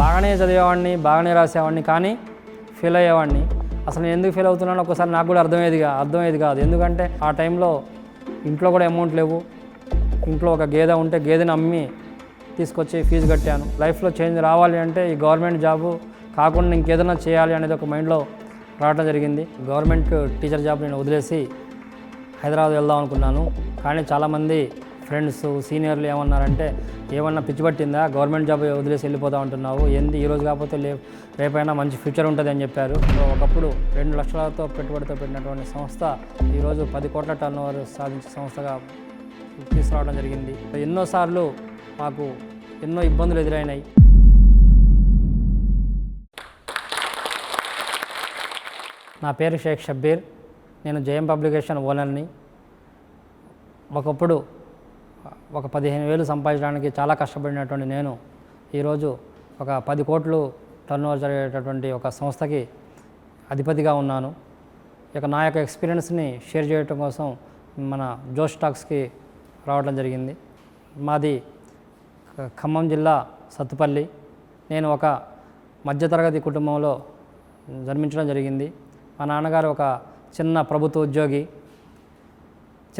బాగానే చదివేవాడిని బాగానే రాసేవాడిని కానీ ఫెయిల్ అయ్యేవాడిని. అసలు నేను ఎందుకు ఫెయిల్ అవుతున్నానో ఒకసారి నాకు కూడా అర్థమయ్యేదిగా అర్థమయ్యేది కాదు. ఎందుకంటే ఆ టైంలో ఇంట్లో కూడా అమౌంట్ లేవు. ఇంట్లో ఒక గేదె ఉంటే గేదెని అమ్మి తీసుకొచ్చి ఫీజు కట్టాను. లైఫ్లో చేంజ్ రావాలి అంటే ఈ గవర్నమెంట్ జాబు కాకుండా ఇంకేదైనా చేయాలి అనేది ఒక మైండ్లో రావడం జరిగింది. గవర్నమెంట్ టీచర్ జాబ్ నేను వదిలేసి హైదరాబాద్ వెళ్దాం అనుకున్నాను. కానీ చాలామంది ఫ్రెండ్స్ సీనియర్లు ఏమన్నారంటే ఏమన్నా పిచ్చి పట్టిందా? గవర్నమెంట్ జాబ్ వదిలేసి వెళ్ళిపోతా ఉంటున్నావు ఏంది? ఈ రోజు కాకపోతే లే రేపైనా మంచి ఫ్యూచర్ ఉంటుంది అని చెప్పారు. ఒకప్పుడు రెండు లక్షలతో పెట్టుబడితో పెట్టినటువంటి సంస్థ ఈరోజు పది కోట్ల టర్న్ ఓవర్ సాధించే సంస్థగా తీసుకురావడం జరిగింది. ఎన్నోసార్లు మాకు ఎన్నో ఇబ్బందులు ఎదురైనాయి. నా పేరు షేక్ షబ్బీర్. నేను జయం పబ్లికేషన్ ఓనర్ని. ఒకప్పుడు ఒక పదిహేను వేలు సంపాదించడానికి చాలా కష్టపడినటువంటి నేను ఈరోజు ఒక పది కోట్లు టర్న్ ఓవర్ జరిగేటటువంటి ఒక సంస్థకి అధిపతిగా ఉన్నాను. ఇక నా యొక్క ఎక్స్పీరియన్స్ని షేర్ చేయడం కోసం మన జోష్ స్టాక్స్కి రావడం జరిగింది. మాది ఖమ్మం జిల్లా సత్తుపల్లి. నేను ఒక మధ్యతరగతి కుటుంబంలో జన్మించడం జరిగింది. మా నాన్నగారు ఒక చిన్న ప్రభుత్వ ఉద్యోగి.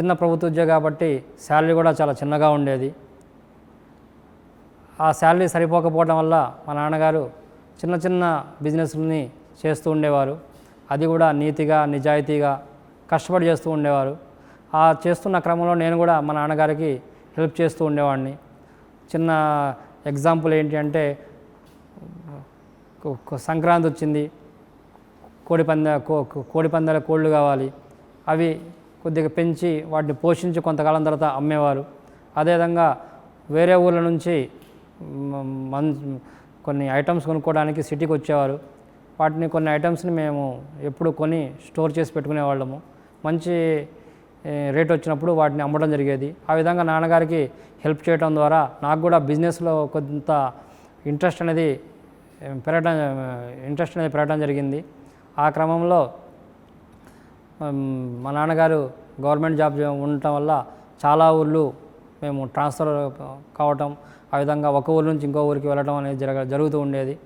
చిన్న ప్రభుత్వ ఉద్యోగం కాబట్టి శాలరీ కూడా చాలా చిన్నగా ఉండేది. ఆ శాలరీ సరిపోకపోవడం వల్ల మా నాన్నగారు చిన్న చిన్న బిజినెస్ని చేస్తూ ఉండేవారు. అది కూడా నీతిగా నిజాయితీగా కష్టపడి చేస్తూ ఉండేవారు. ఆ చేస్తున్న క్రమంలో నేను కూడా మా నాన్నగారికి హెల్ప్ చేస్తూ ఉండేవాడిని. చిన్న ఎగ్జాంపుల్ ఏంటి అంటే సంక్రాంతి వచ్చింది. కోడి పంద కో- కో- కోడి పందాల కోళ్ళు కావాలి. అవి కొద్దిగా పెంచి వాటిని పోషించి కొంతకాలం తర్వాత అమ్మేవారు. అదేవిధంగా వేరే ఊళ్ళ నుంచి మన్ కొన్ని ఐటమ్స్ కొనుక్కోవడానికి సిటీకి వచ్చేవారు. వాటిని కొన్ని ఐటమ్స్ని మేము ఎప్పుడు కొని స్టోర్ చేసి పెట్టుకునేవాళ్ళము మంచి రేట్ వచ్చినప్పుడు వాటిని అమ్మడం జరిగేది. ఆ విధంగా నాన్నగారికి హెల్ప్ చేయడం ద్వారా నాకు కూడా బిజినెస్లో కొంత ఇంట్రెస్ట్ అనేది పెరగడం ఇంట్రెస్ట్ అనేది పెరగడం జరిగింది. ఆ క్రమంలో మా నాన్నగారు గవర్నమెంట్ జాబ్ ఉండటం వల్ల చాలా ఊళ్ళు మేము ట్రాన్స్ఫర్ కావటం ఆ విధంగా ఒక ఊరు నుంచి ఇంకో ఊరికి వెళ్ళడం అనేది జరగ జరుగుతూ ఉండేది.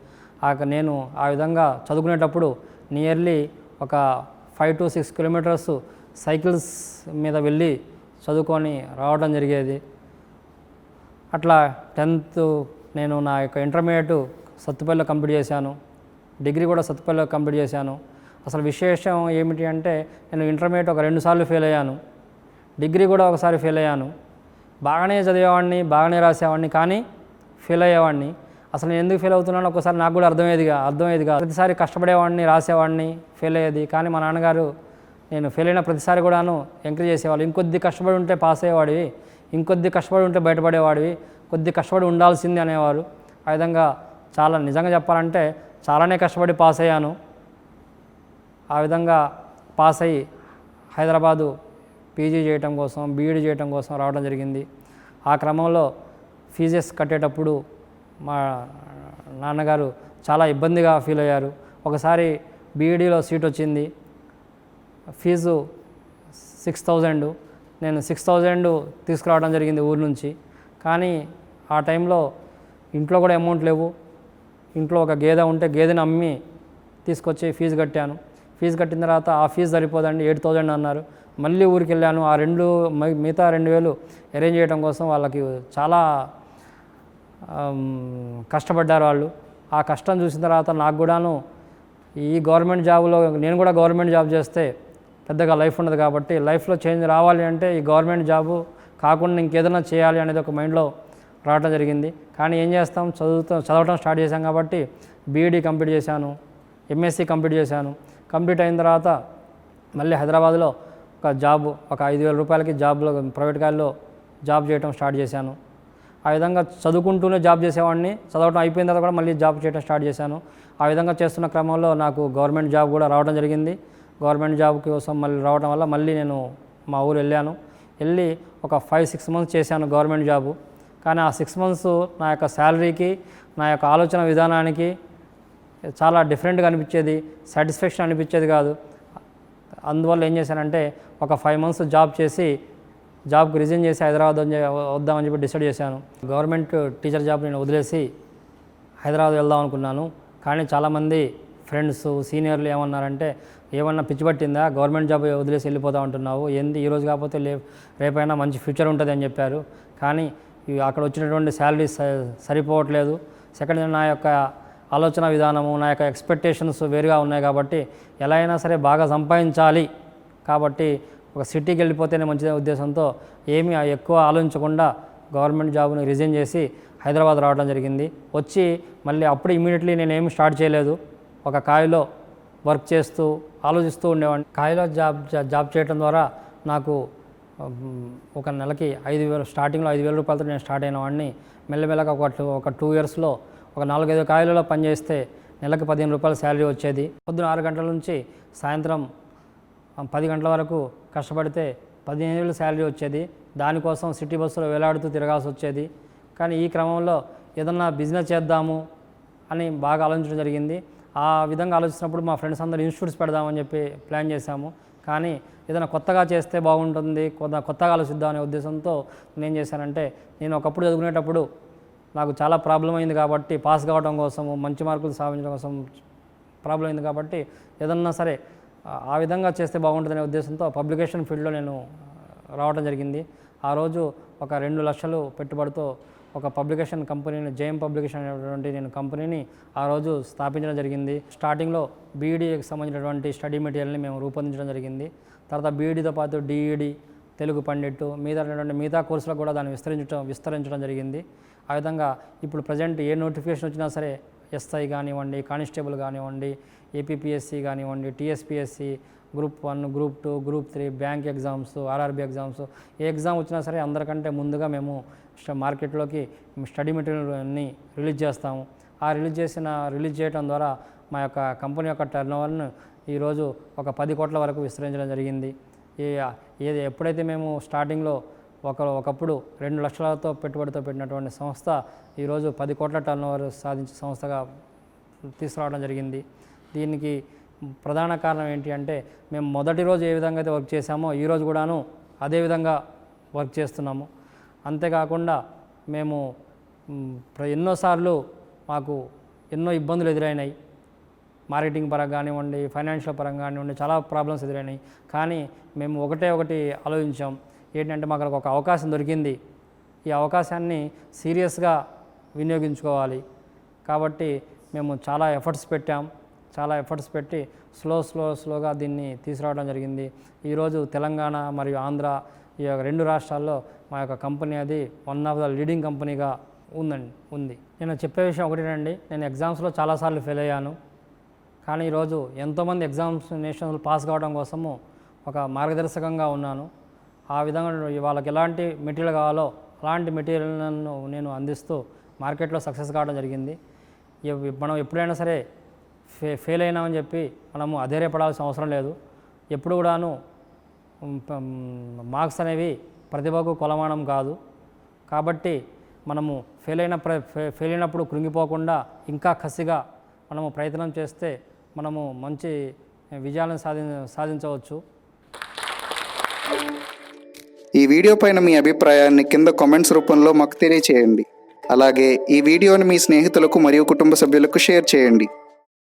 ఆ నేను ఆ విధంగా చదువుకునేటప్పుడు నియర్లీ ఒక five to six kilometres cycles మీద వెళ్ళి చదువుకొని రావడం జరిగేది. అట్లా టెన్త్ నేను నా యొక్క ఇంటర్మీడియట్ సత్తుపల్లిలో కంప్లీట్ చేశాను. డిగ్రీ కూడా సత్తుపల్లిలో కంప్లీట్ చేశాను. అసలు విశేషం ఏమిటి అంటే నేను ఇంటర్మీడియట్ ఒక రెండు సార్లు ఫెయిల్ అయ్యాను. డిగ్రీ కూడా ఒకసారి ఫెయిల్ అయ్యాను. బాగానే చదివేవాడిని బాగానే రాసేవాడిని కానీ ఫెయిల్ అయ్యేవాడిని. అసలు నేను ఎందుకు ఫెయిల్ అవుతున్నానో ఒకసారి నాకు కూడా అర్థమయ్యేదిగా అర్థమయ్యేదిగా ప్రతిసారి కష్టపడేవాడిని రాసేవాడిని ఫెయిల్ అయ్యేది కానీ మా నాన్నగారు నేను ఫెయిల్ అయిన ప్రతిసారి కూడాను ఎంకరేజ్ చేసేవాళ్ళు. ఇంకొద్ది కష్టపడి ఉంటే పాస్ అయ్యేవాడివి ఇంకొద్ది కష్టపడి ఉంటే బయటపడేవాడివి కొద్ది కష్టపడి ఉండాల్సింది అనేవారు. ఆ విధంగా చాలా నిజంగా చెప్పాలంటే చాలానే కష్టపడి పాస్ అయ్యాను. ఆ విధంగా పాస్ అయ్యి హైదరాబాదు పీజీ చేయటం కోసం బీఈడీ చేయటం కోసం రావడం జరిగింది. ఆ క్రమంలో ఫీజెస్ కట్టేటప్పుడు మా నాన్నగారు చాలా ఇబ్బందిగా ఫీల్ అయ్యారు. ఒకసారి బీఈడీలో సీట్ వచ్చింది. Fees six thousand. నేను సిక్స్ థౌజండ్ తీసుకురావడం జరిగింది ఊరు నుంచి. కానీ ఆ టైంలో ఇంట్లో కూడా అమౌంట్ లేవు. ఇంట్లో ఒక గేదె ఉంటే గేదెని అమ్మి తీసుకొచ్చి ఫీజు కట్టాను. ఫీజు కట్టిన తర్వాత ఆ ఫీజు సరిపోదండి ఎయిట్ థౌజండ్ అన్నారు. మళ్ళీ ఊరికి వెళ్ళాను ఆ రెండు మిగతా రెండు వేలు అరేంజ్ చేయడం కోసం వాళ్ళకి చాలా కష్టపడ్డారు వాళ్ళు. ఆ కష్టం చూసిన తర్వాత నాకు కూడాను ఈ గవర్నమెంట్ జాబ్లో నేను కూడా గవర్నమెంట్ జాబ్ చేస్తే పెద్దగా లైఫ్ ఉండదు కాబట్టి లైఫ్లో చేంజ్ రావాలి అంటే ఈ గవర్నమెంట్ జాబు కాకుండా ఇంకేదైనా చేయాలి అనేది ఒక మైండ్లో రావడం జరిగింది. కానీ ఏం చేస్తాం? చదువుతూ చదవటం స్టార్ట్ చేశాం కాబట్టి బీఈడీ కంప్లీట్ చేశాను ఎంఎస్సి కంప్లీట్ చేశాను. కంప్లీట్ అయిన తర్వాత మళ్ళీ హైదరాబాద్లో ఒక జాబ్ ఒక ఐదు వేల రూపాయలకి జాబ్లో ప్రైవేట్ గాల్లో జాబ్ చేయడం స్టార్ట్ చేశాను. ఆ విధంగా చదువుకుంటూనే జాబ్ చేసేవాడిని. చదవటం అయిపోయిన తర్వాత కూడా మళ్ళీ జాబ్ చేయడం స్టార్ట్ చేశాను. ఆ విధంగా చేస్తున్న క్రమంలో నాకు గవర్నమెంట్ జాబ్ కూడా రావడం జరిగింది. గవర్నమెంట్ జాబ్ కోసం మళ్ళీ రావడం వల్ల మళ్ళీ నేను మా ఊరు వెళ్ళాను. వెళ్ళి ఒక ఫైవ్ సిక్స్ మంత్స్ చేశాను గవర్నమెంట్ జాబు. కానీ ఆ సిక్స్ మంత్స్ నా యొక్క శాలరీకి నా యొక్క ఆలోచన విధానానికి చాలా డిఫరెంట్గా అనిపించేది సాటిస్ఫాక్షన్ అనిపించేది కాదు. అందువల్ల ఏం చేశానంటే ఒక ఫైవ్ మంత్స్ జాబ్ చేసి జాబ్కి రిజైన్ చేసి హైదరాబాద్ వద్దామని చెప్పి డిసైడ్ చేశాను. గవర్నమెంట్ టీచర్ జాబ్ నేను వదిలేసి హైదరాబాద్ వెళ్దాం అనుకున్నాను. కానీ చాలామంది ఫ్రెండ్స్ సీనియర్లు ఏమన్నారంటే ఏమన్నా పిచ్చి పట్టిందా? గవర్నమెంట్ జాబ్ వదిలేసి వెళ్ళిపోతా ఉంటున్నావు ఏంది? ఈరోజు కాకపోతే లే రేపైనా మంచి ఫ్యూచర్ ఉంటుంది అని చెప్పారు. కానీ అక్కడ వచ్చినటువంటి శాలరీ సరిపోవట్లేదు. సెకండ్ నా యొక్క ఆలోచన విధానము నా యొక్క ఎక్స్పెక్టేషన్స్ వేరుగా ఉన్నాయి కాబట్టి ఎలా అయినా సరే బాగా సంపాదించాలి. కాబట్టి ఒక సిటీకి వెళ్ళిపోతేనే మంచిదే ఉద్దేశంతో ఏమీ ఎక్కువ ఆలోచించకుండా గవర్నమెంట్ జాబ్ని రిజైన్ చేసి హైదరాబాద్ రావడం జరిగింది. వచ్చి మళ్ళీ అప్పుడు ఇమీడియట్లీ నేను ఏమి స్టార్ట్ చేయలేదు. ఒక కాయలో వర్క్ చేస్తూ ఆలోచిస్తూ ఉండేవాడిని. కాయలో జాబ్ జాబ్ చేయడం ద్వారా నాకు ఒక నెలకి ఐదు వేలు స్టార్టింగ్లో ఐదు వేల రూపాయలతో నేను స్టార్ట్ అయిన వాడిని. మెల్లమెల్లగా ఒక టూ ఒక టూ ఇయర్స్లో ఒక నాలుగైదు కాయలలో పనిచేస్తే నెలకు పదిహేను రూపాయల శాలరీ వచ్చేది. పొద్దున ఆరు గంటల నుంచి సాయంత్రం పది గంటల వరకు కష్టపడితే పదిహేను వేలు శాలరీ వచ్చేది. దానికోసం సిటీ బస్సులో వేలాడుతూ తిరగాల్సి వచ్చేది. కానీ ఈ క్రమంలో ఏదన్నా బిజినెస్ చేద్దాము అని బాగా ఆలోచించడం జరిగింది. ఆ విధంగా ఆలోచించినప్పుడు మా ఫ్రెండ్స్ అందరూ ఇన్స్టిట్యూట్స్ పెడదామని చెప్పి ప్లాన్ చేశాము. కానీ ఏదైనా కొత్తగా చేస్తే బాగుంటుంది కొత్త కొత్తగా ఆలోచిద్దాం అనే ఉద్దేశంతో నేను చేశానంటే నేను ఒకప్పుడు చదువుకునేటప్పుడు నాకు చాలా ప్రాబ్లం అయింది కాబట్టి పాస్ కావడం కోసము మంచి మార్కులు సాధించడం కోసం ప్రాబ్లం అయింది కాబట్టి ఏదన్నా సరే ఆ- విధంగా చేస్తే బాగుంటుందనే ఉద్దేశంతో పబ్లికేషన్ ఫీల్డ్లో నేను రావడం జరిగింది. ఆ రోజు ఒక రెండు లక్షలు పెట్టుబడితో ఒక పబ్లికేషన్ కంపెనీని జేఎం పబ్లికేషన్ అనేటువంటి నేను కంపెనీని ఆ రోజు స్థాపించడం జరిగింది. స్టార్టింగ్లో బీఈడీకి సంబంధించినటువంటి స్టడీ మెటీరియల్ని మేము రూపొందించడం జరిగింది. తర్వాత బీఈడీతో పాటు డిఈడి తెలుగు పండిట్టు మిగతా మిగతా కోర్సులకు కూడా దాన్ని విస్తరించడం విస్తరించడం జరిగింది. ఆ విధంగా ఇప్పుడు ప్రజెంట్ ఏ నోటిఫికేషన్ వచ్చినా సరే ఎస్ఐ కానివ్వండి కానిస్టేబుల్ కానివ్వండి ఏపీపీఎస్సి కానివ్వండి TSPSC group one group two group three bank exams RRB exams ఏ ఎగ్జామ్ వచ్చినా సరే అందరికంటే ముందుగా మేము మార్కెట్లోకి స్టడీ మెటీరియల్ని రిలీజ్ చేస్తాము. ఆ రిలీజ్ చేసిన రిలీజ్ చేయడం ద్వారా మా యొక్క కంపెనీ యొక్క టర్న్ ఓవర్ను ఈరోజు ఒక పది కోట్ల వరకు విస్తరించడం జరిగింది. ఏది ఎప్పుడైతే మేము స్టార్టింగ్లో ఒక ఒకప్పుడు రెండు లక్షలతో పెట్టుబడితో పెట్టినటువంటి సంస్థ ఈరోజు పది కోట్ల టర్న్ ఓవర్ సాధించే సంస్థగా తీసుకురావడం జరిగింది. దీనికి ప్రధాన కారణం ఏంటి అంటే మేము మొదటి రోజు ఏ విధంగా అయితే వర్క్ చేశామో ఈరోజు కూడాను అదే విధంగా వర్క్ చేస్తున్నాము. అంతేకాకుండా మేము ఎన్నోసార్లు మాకు ఎన్నో ఇబ్బందులు ఎదురైనాయి. మార్కెటింగ్ పరంగా కానివ్వండి ఫైనాన్షియల్ పరంగా కానివ్వండి చాలా ప్రాబ్లమ్స్ ఎదురైనాయి. కానీ మేము ఒకటే ఒకటి ఆలోచించాం. ఏంటంటే మాకు ఒక అవకాశం దొరికింది. ఈ అవకాశాన్ని సీరియస్గా వినియోగించుకోవాలి. కాబట్టి మేము చాలా ఎఫర్ట్స్ పెట్టాం. చాలా ఎఫర్ట్స్ పెట్టి స్లో స్లో స్లోగా దీన్ని తీసుకురావడం జరిగింది. ఈరోజు తెలంగాణ మరియు ఆంధ్ర ఈ యొక్క రెండు రాష్ట్రాల్లో మా యొక్క కంపెనీ అది వన్ ఆఫ్ ద లీడింగ్ కంపెనీగా ఉందండి ఉంది. నేను చెప్పే విషయం ఒకటేనండి. నేను ఎగ్జామ్స్లో చాలాసార్లు ఫెయిల్ అయ్యాను. కానీ ఈరోజు ఎంతోమంది ఎగ్జామ్స్ నేషనల్ పాస్ కావడం కోసము ఒక మార్గదర్శకంగా ఉన్నాను. ఆ విధంగా వాళ్ళకి ఎలాంటి మెటీరియల్ కావాలో అలాంటి మెటీరియల్ను నేను అందిస్తూ మార్కెట్లో సక్సెస్ కావడం జరిగింది. మనం ఎప్పుడైనా సరే ఫే ఫెయిల్ అయినామని చెప్పి మనము అధైర్యపడాల్సిన అవసరం లేదు. ఎప్పుడు కూడాను మార్క్స్ అనేవి ప్రతిభకు కొలమానం కాదు. కాబట్టి మనము ఫెయిల్ అయిన ప్ర ఫె- ఫెయిల్ అయినప్పుడు కృంగిపోకుండా ఇంకా కసిగా మనము ప్రయత్నం చేస్తే మనము మంచి విజయాలను సాధి సాధించవచ్చు. ఈ వీడియో పైన మీ అభిప్రాయాన్ని కింద కామెంట్స్ రూపంలో మాకు తెలియచేయండి. అలాగే ఈ వీడియోని మీ స్నేహితులకు మరియు కుటుంబ సభ్యులకు షేర్ చేయండి.